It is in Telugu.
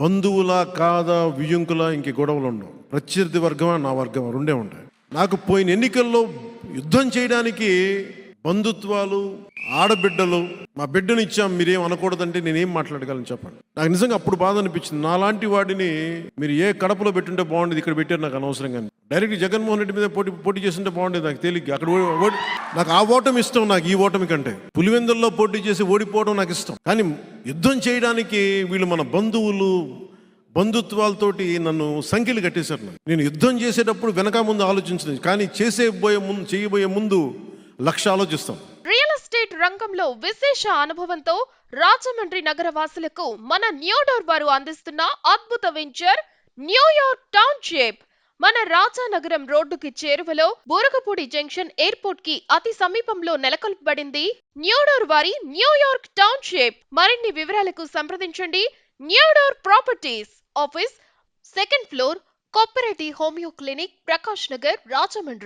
బంధువులా కాదా వియ్యంకులా ఇంక గొడవలు ఉండవు. ప్రత్యర్థి వర్గమా నా వర్గమా రెండే ఉంటాయి. నాకు పోయిన ఎన్నికల్లో యుద్ధం చేయడానికి బంధుత్వాలు ఆడబిడ్డలు మా బిడ్డను ఇచ్చాం మీరేం అనకూడదంటే నేనేం మాట్లాడగలను చెప్పండి నాకు నిజంగా అప్పుడు బాధ అనిపించింది. నాలాంటి వాడిని మీరు ఏ కడపలో పెట్టుంటే బాగుండేది ఇక్కడ పెట్టారు నాకు అనవసరం కానీ డైరెక్ట్ జగన్మోహన్ రెడ్డి మీద పోటీ పోటీ చేస్తుంటే బాగుండేది నాకు తేలిక అక్కడ ఓ- నాకు ఆ ఓటమి ఇష్టం నాకు ఈ ఓటమి కంటే. పులివెందుల్లో పోటీ చేసి ఓడిపోవడం నాకు ఇష్టం. కానీ యుద్ధం చేయడానికి వీళ్ళు మన బంధువులు బంధుత్వాలతోటి నన్ను సంఖ్యలు కట్టేశారు నాకు. నేను యుద్ధం చేసేటప్పుడు వెనక ముందు ఆలోచించలేదు కానీ చేసే పోయే ముందు చేయబోయే ముందు లక్ష ఆలోచిస్తాం. రియల్ ఎస్టేట్ రంగంలో విశేష అనుభవంతో రాజమండ్రి నగర వాసులకు మన న్యూడోర్ వారు అందిస్తున్న అద్భుత వెంచర్ న్యూయార్క్ టౌన్షిప్. మన రాజానగరం రోడ్డుకి చేరువలో బోరగపూడి జంక్షన్ ఎయిర్పోర్ట్కి అతి సమీపంలో నెలకొల్పబడింది న్యూడోర్ వారి న్యూయార్క్ టౌన్షిప్. మరిన్ని వివరాలకు సంప్రదించండి. New door properties office second floor cooperative homeo clinic Prakash Nagar Rajahmundry.